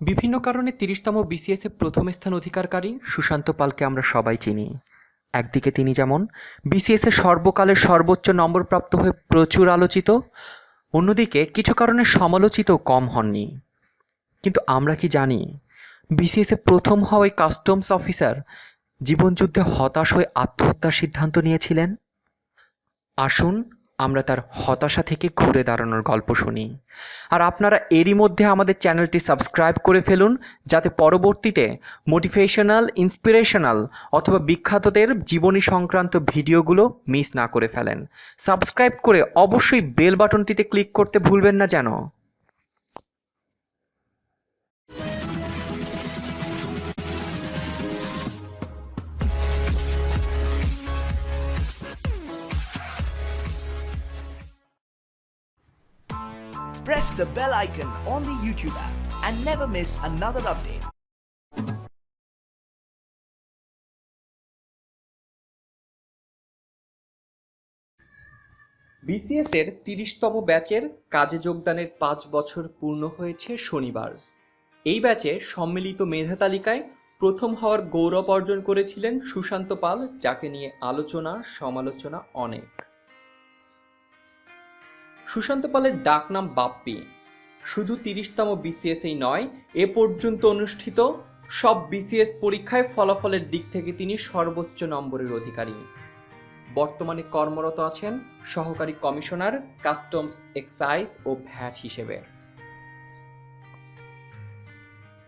বিভিন্ন কারণে তিরিশতম বিসিএসে প্রথম স্থান অধিকারকারী সুশান্ত পালকে আমরা সবাই চিনি। একদিকে তিনি যেমন বিসিএসে সর্বকালের সর্বোচ্চ নম্বরপ্রাপ্ত হয়ে প্রচুর আলোচিত, অন্যদিকে কিছু কারণে সমালোচিত কম হননি। কিন্তু আমরা কি জানি, বিসিএসে প্রথম হওয়ায় কাস্টমস অফিসার জীবনযুদ্ধে হতাশ হয়ে আত্মহত্যার সিদ্ধান্ত নিয়েছিলেন? আসুন আমরা তার হতাশা থেকে ঘুরে দাঁড়ানোর গল্প শুনি। আর আপনারা এরই মধ্যে আমাদের চ্যানেলটি সাবস্ক্রাইব করে ফেলুন, যাতে পরবর্তীতে মোটিভেশনাল, ইন্সপিরেশনাল অথবা বিখ্যাতদের জীবনী সংক্রান্ত ভিডিওগুলো মিস না করে ফেলেন। সাবস্ক্রাইব করে অবশ্যই বেল বাটনটিতে ক্লিক করতে ভুলবেন না যেন। Press the bell icon on the YouTube app and never miss another update. BCS এর তিরিশতম ব্যাচের কাজে যোগদানের পাঁচ বছর পূর্ণ হয়েছে শনিবার এই ব্যাচে সম্মিলিত মেধা তালিকায় প্রথম হওয়ার গৌরব অর্জন করেছিলেন সুশান্ত পাল, যাকে নিয়ে আলোচনা, সমালোচনা অনেক সুশান্ত পালের ডাকনাম বাপ্পি। শুধু তিরিশতম বিসিএসই নয়, এ পর্যন্ত অনুষ্ঠিত সব বিসিএস পরীক্ষায় ফলাফলের দিক থেকে তিনি সর্বোচ্চ নম্বরের অধিকারী। বর্তমানে কর্মরত আছেন সহকারী কমিশনার, কাস্টমস এক্সাইজ ও ভ্যাট হিসেবে।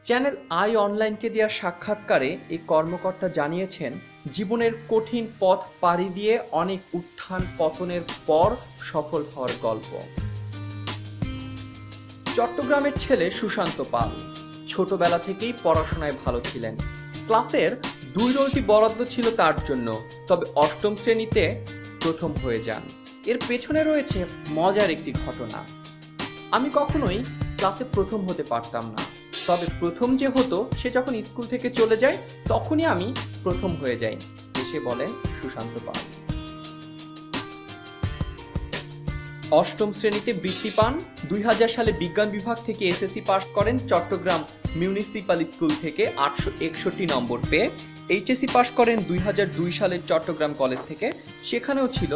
চ্যানেল আই অনলাইনকে দেওয়া সাক্ষাৎকারে এই কর্মকর্তা জানিয়েছেন জীবনের কঠিন পথ পাড়ি দিয়ে অনেক উত্থান পতনের পর সফল হওয়ার গল্প। চট্টগ্রামের ছেলে সুশান্ত পাল ছোটবেলা থেকেই পড়াশোনায় ভালো ছিলেন। ক্লাসের দুই রোলটি বরাদ্দ ছিল তার জন্য, তবে অষ্টম শ্রেণীতে প্রথম হয়ে যান। এর পেছনে রয়েছে মজার একটি ঘটনা। আমি কখনোই ক্লাসে প্রথম হতে পারতাম না। তবে প্রথম যে হতো, সে যখন স্কুল থেকে চলে যায়, তখনই আমি প্রথম হয়ে যাই, এসে বলেন সুশান্ত পাল। অষ্টম শ্রেণীতে বৃত্তি পান দুই হাজার সালে বিজ্ঞান বিভাগ থেকে এসএসসি পাশ করেন চট্টগ্রাম মিউনিসিপাল স্কুল থেকে আটশো একষট্টি নম্বর পেয়ে। এইচএসসি পাশ করেন দুই হাজার দুই সালের চট্টগ্রাম কলেজ থেকে, সেখানেও ছিল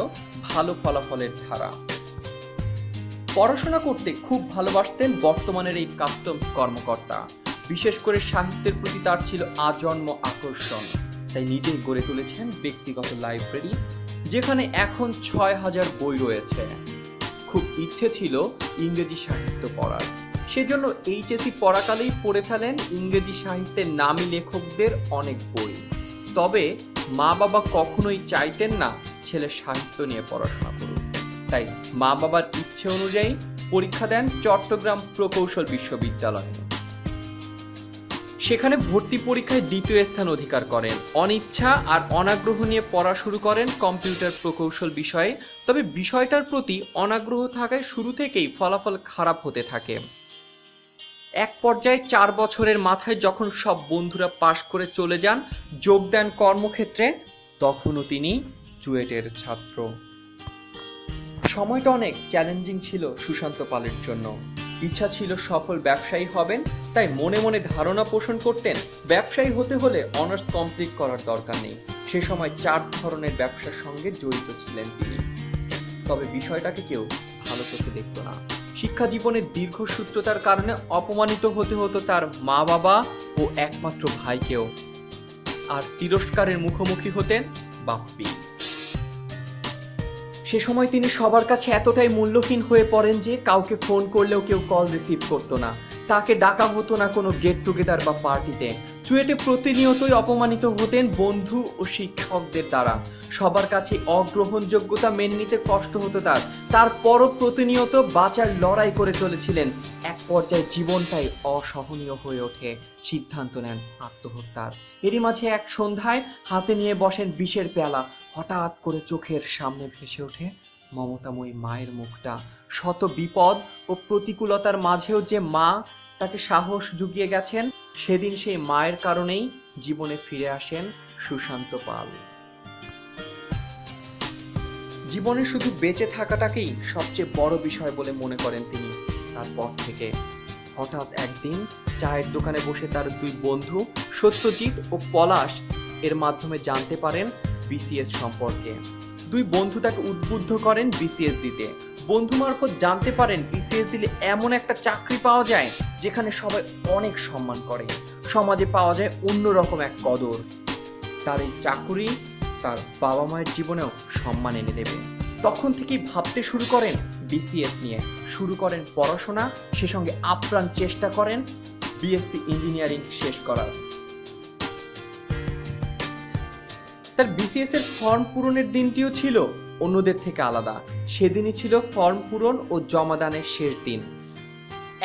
ভালো ফলাফলের ধারা। পড়াশোনা করতে খুব ভালোবাসতেন বর্তমানের এই কাস্টমস কর্মকর্তা। বিশেষ করে সাহিত্যের প্রতি তার ছিল আজন্ম আকর্ষণ। তাই নিজেই গড়ে তুলেছেন ব্যক্তিগত লাইব্রেরি, যেখানে এখন ছয় হাজার বই রয়েছে। খুব ইচ্ছে ছিল ইংরেজি সাহিত্য পড়ার। সেজন্য এইচএসসি পড়াকালেই পড়ে ফেলেন ইংরেজি সাহিত্যের নামী লেখকদের অনেক বই। তবে মা বাবা কখনোই চাইতেন না ছেলে সাহিত্য নিয়ে পড়াশোনা করুক। তাই মা বাবার ইচ্ছে অনুযায়ী পরীক্ষা দেন চট্টগ্রাম প্রকৌশল বিশ্ববিদ্যালয়ে। সেখানে ভর্তি পরীক্ষায় দ্বিতীয় স্থান অধিকার করেন। অনিচ্ছা আর অনাগ্রহ নিয়ে পড়া শুরু করেন কম্পিউটার প্রকৌশল বিষয়ে। তবে বিষয়টার প্রতি অনাগ্রহ থাকায় শুরু থেকেই ফলাফল খারাপ হতে থাকে। এক পর্যায়ে চার বছরের মাথায় যখন সব বন্ধুরা পাশ করে চলে যান, যোগ দেন কর্মক্ষেত্রে, তখনও তিনি চুয়েটের ছাত্র। সময়টা অনেক চ্যালেঞ্জিং ছিল সুশান্ত পালের জন্য। ইচ্ছা ছিল সফল ব্যবসায়ী হবেন, তাই মনে মনে ধারণা পোষণ করতেন, ব্যবসায়ী হতে হলে অনার্স কমপ্লিট করার দরকার নেই। সে সময় চার ধরনের ব্যবসার সঙ্গে জড়িত ছিলেন তিনি। তবে বিষয়টাকে কেউ ভালো চোখে দেখতো না। শিক্ষা জীবনের দীর্ঘসূত্রতার কারণে অপমানিত হতে হতো তার মা বাবা ও একমাত্র ভাইকেও। আর তিরস্কারের মুখোমুখি হতেন বাপ্পি। সে সময় তিনি সবার কাছে এতটাই মূল্যহীন হয়ে পড়েন যে কাউকে ফোন করলেও কেউ কল রিসিভ করতো না। তাকে ডাকা হতো না কোনো গেট টুগেদার বা পার্টিতে। চুয়েটে প্রতিনিয়তই অপমানিত হতেন বন্ধু ও শিক্ষকদের দ্বারা। সবার কাছে অগ্রহণযোগ্যতা মেনে নিতে কষ্ট হতো তার। তারপরও প্রতিনিয়ত বাঁচার লড়াই করে চলেছিলেন। এক পর্যায়ে জীবনটাই অসহনীয় হয়ে ওঠে। সিদ্ধান্ত নেন আত্মহত্যার। এরই মাঝে এক সন্ধ্যায় হাতে নিয়ে বসেন বিষের পেয়ালা। হঠাৎ করে চোখের সামনে ভেসে ওঠে মমতাময়ী মায়ের মুখটা। শত বিপদ ও প্রতিকূলতার মাঝেও যে মা তাকে সাহস জুগিয়ে গেছেন, সেদিন সেই মায়ের কারণেই জীবনে ফিরে আসেন সুশান্ত পাল। জীবনে শুধু বেঁচে থাকাটাকেই সবচেয়ে বড় বিষয় বলে মনে করেন তিনি। তারপর থেকে হঠাৎ একদিন চায়ের দোকানে বসে তার দুই বন্ধু সত্যজিৎ ও পলাশ এর মাধ্যমে জানতে পারেন বিসিএস সম্পর্কে। দুই বন্ধু তাকে উদ্বুদ্ধ করেন বিসিএস দিতে। বন্ধু মারফত জানতে পারেন বিসিএস দিলে এমন একটা চাকরি পাওয়া যায় যেখানে সবাই অনেক সম্মান করে। সমাজে পাওয়া যায় অন্যরকম এক কদর। তার এই চাকুরি তার বাবা মায়ের জীবনেও সম্মান এনে দেবে। তখন থেকেই ভাবতে শুরু করেন বিসিএস নিয়ে। শুরু করেন পড়াশোনা, সে সঙ্গে আপ্রাণ চেষ্টা করেন বিএসসি ইঞ্জিনিয়ারিং শেষ করার। তার বিসিএস এর ফর্ম পূরণের দিনটিও ছিল অন্যদের থেকে আলাদা। সেদিনই ছিল ফর্ম পূরণ ও জমাদানের শেষ দিন।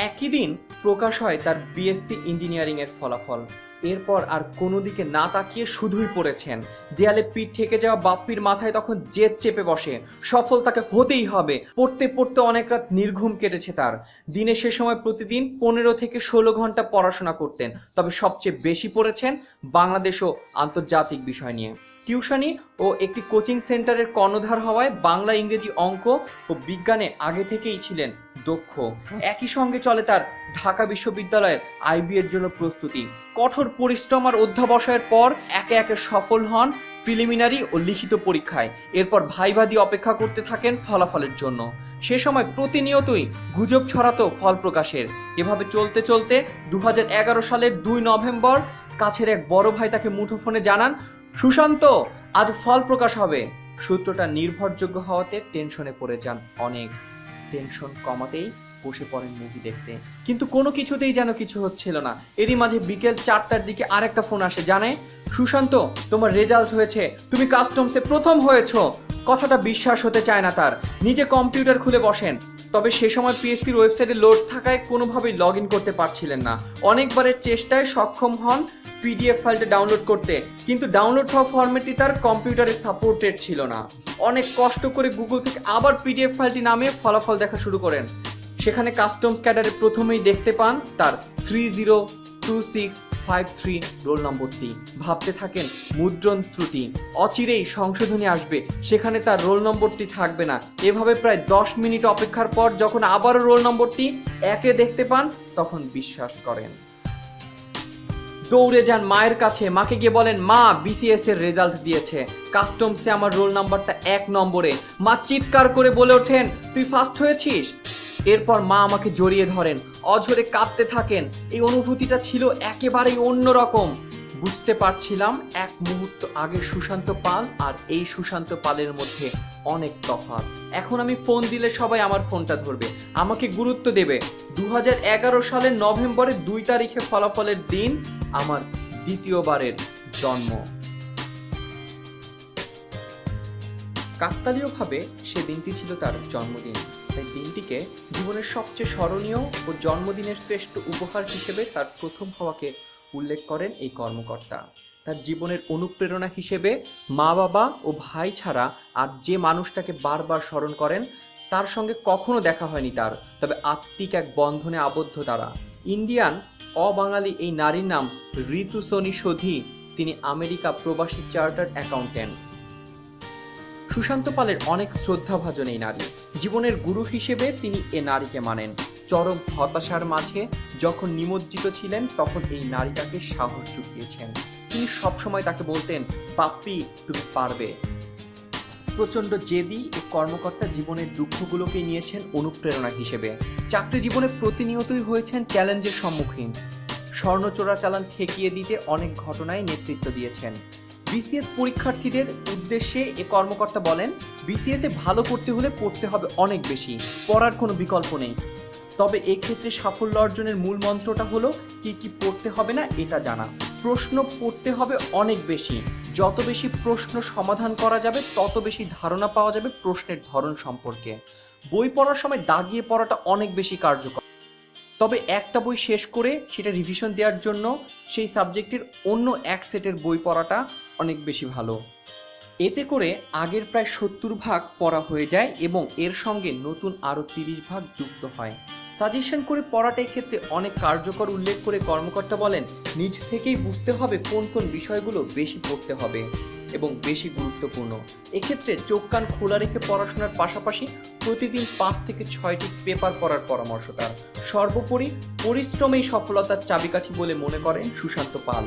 একই দিন প্রকাশ হয় তার বিএসসি ইঞ্জিনিয়ারিং এর ফলাফল। এরপর আর কোনো দিকে না তাকিয়ে শুধুই পড়েছেন। দেয়ালে পিঠ ঠেকে যাওয়া বাপ্পির মাথায় তখন জেদ চেপে বসে। সফল তাকে হতেই হবে। পড়তে পড়তে অনেক রাত নির্ঘুম কেটেছে তার। দিনে সে সময় প্রতিদিন পনেরো থেকে ষোলো ঘণ্টা পড়াশোনা করতেন। তবে সবচেয়ে বেশি পড়েছেন বাংলাদেশ ও আন্তর্জাতিক বিষয় নিয়ে। টিউশনি ও একটি কোচিং সেন্টারের কর্ণধার হওয়ায় বাংলা ইংরেজি অঙ্ক ও বিজ্ঞানে আগে থেকেই ছিলেন দক্ষ। একই সঙ্গে চলে তার ঢাকা বিশ্ববিদ্যালয়ের আইবি এর জন্য প্রস্তুতি। কঠোর পরিশ্রম আর অধ্যাবসায়ের পর একে একে সফল হন প্রিলিমিনারি ও লিখিত পরীক্ষায়। এরপর ভাইবাদী অপেক্ষা করতে থাকেন ফলাফলের জন্য। সে সময় প্রতিনিয়তই গুজব ছড়াতো ফল প্রকাশের। এভাবে চলতে চলতে দু হাজার এগারো সালের দুই নভেম্বর কাছের এক বড় ভাই তাকে মুঠোফোনে জানান, সুশান্ত, আজ ফল প্রকাশ হবে। সূত্রটা নির্ভরযোগ্য হওয়াতে টেনশনে পড়ে যান অনেক। টেনশন কমাতেই বসে পড়েন মুভি দেখতে। কিন্তু কোনো কিছুতেই যেন কিছু হচ্ছিল না। এরই মাঝে বিকেল চারটার দিকে আরেকটা ফোন আসে, জানে? সুশান্ত, তোমার রেজাল্ট হয়েছে। তুমি কাস্টমসে প্রথম হয়েছ। কথাটা বিশ্বাস হতে চায় না তার। নিজে কম্পিউটার খুলে বসেন। তবে সে সময় পিএসসির ওয়েবসাইটে লোড থাকায় কোনোভাবেই লগ ইন করতে পারছিলেন না। অনেকবারের চেষ্টায় সক্ষম হন পিডিএফ ফাইলটা ডাউনলোড করতে, কিন্তু ডাউনলোড হওয়া ফরম্যাটটি তার কম্পিউটারে সাপোর্টেড ছিল না। অনেক কষ্ট করে গুগল থেকে আবার পিডিএফ ফাইলটি নামিয়ে ফলাফল দেখা শুরু করেন। সেখানে কাস্টমস ক্যাডারে প্রথমেই দেখতে পান তার three zero two six five three roll নম্বরটি ভাবতে থাকেন, মুদ্রণ ত্রুটি। অচিরেই সংশোধনী আসবে। সেখানে তার রোল নম্বরটি থাকবে না। এভাবে প্রায় দশ মিনিট অপেক্ষার পর যখন আবারও রোল নম্বরটি একে দেখতে পান, তখন বিশ্বাস করেন। দৌড়ে যান মায়ের কাছে। মাকে গিয়ে বলেন, মা বিসিএস এর রেজাল্ট দিয়েছে। কাস্টমসে আমার রোল নাম্বারটা এক নম্বরে। মা চিৎকার করে বলে ওঠেন, তুই ফার্স্ট হয়েছিস? এরপর মা আমাকে জড়িয়ে ধরেন, অঝরে কাঁদতে থাকেন। এই অনুভূতিটা ছিল একেবারেই অন্যরকম। বুঝতে পারছিলাম এক মুহূর্ত আগে সুশান্ত পাল আর এই সুশান্ত পালের মধ্যে অনেক তফাৎ। এখন আমি ফোন দিলে সবাই আমার ফোনটা ধরবে, আমাকে গুরুত্ব দেবে। দু হাজার এগারো সালের নভেম্বরের দুই তারিখে ফলাফলের দিন আমার দ্বিতীয়বারের জন্ম। কাকতালীয়ভাবে সে দিনটি ছিল তার জন্মদিন। তাই দিনটিকে জীবনের সবচেয়ে স্মরণীয় ও জন্মদিনের শ্রেষ্ঠ উপহার হিসেবে তার প্রথম হওয়াকে উল্লেখ করেন এই কর্মকর্তা। তার জীবনের অনুপ্রেরণা হিসেবে মা, বাবা ও ভাই ছাড়া আর যে মানুষটাকে বারবার স্মরণ করেন, তার সঙ্গে কখনো দেখা হয়নি তার। তবে আত্মিক এক বন্ধনে আবদ্ধ তারা। ইন্ডিয়ান, অবাঙালি এই নারীর নাম ঋতু সোনি সোধি, তিনি আমেরিকা প্রবাসী চার্টার্ড অ্যাকাউন্টেন্ট সুশান্ত পালের অনেক শ্রদ্ধাভাজন এই নারী। জীবনের গুরু হিসেবে তিনি এ নারীকে মানেন। চরম হতাশার মাঝে যখন নিমজ্জিত ছিলেন, তখন এই নারীটাকে সাহস জুগিয়েছেন। তিনি সবসময় তাকে বলতেন পাপ্পি তুমি পারবে। প্রচণ্ড জেদি ও কর্মকর্তা জীবনের দুঃখগুলোকে নিয়েছেন অনুপ্রেরণা হিসেবে। চাকরি জীবনে প্রতিনিয়তই হয়েছেন চ্যালেঞ্জের সম্মুখীন। স্বর্ণ চোরাচালান ঠেকিয়ে দিতে অনেক ঘটনায় নেতৃত্ব দিয়েছেন। বিসিএস পরীক্ষার্থীদের উদ্দেশ্যে এ কর্মকর্তা বলেন বিসিএস এ ভালো করতে হলে পড়তে হবে অনেক বেশি, পড়ার কোনো বিকল্প নেই। তবে এক্ষেত্রে সাফল্য অর্জনের মূল মন্ত্রটা হলো, কি কি পড়তে হবে না এটা জানা। প্রশ্ন পড়তে হবে অনেক বেশি, যত বেশি প্রশ্ন সমাধান করা যাবে, তত বেশি ধারণা পাওয়া যাবে প্রশ্নের ধরন সম্পর্কে। বই পড়ার সময় দাগিয়ে পড়াটা অনেক বেশি কার্যকর। তবে একটা বই শেষ করে সেটা রিভিশন দেওয়ার জন্য সেই সাবজেক্টের অন্য এক সেটের বই পড়াটা অনেক বেশি ভালো। এতে করে আগের প্রায় সত্তর ভাগ পড়া হয়ে যায় এবং এর সঙ্গে নতুন আরও তিরিশ ভাগ যুক্ত হয়। সাজেশন করে পড়াটা ক্ষেত্রে অনেক কার্যকর উল্লেখ করে কর্মকর্তা বলেন, নিজ থেকেই বুঝতে হবে কোন কোন বিষয়গুলো বেশি পড়তে হবে এবং বেশি গুরুত্বপূর্ণ। এক্ষেত্রে চোখ কান খোলা রেখে পড়াশোনার পাশাপাশি প্রতিদিন পাঁচ থেকে ছয়টি পেপার পড়ার পরামর্শ তার। সর্বোপরি পরিশ্রমেই সফলতার চাবিকাঠি বলে মনে করেন সুশান্ত পাল।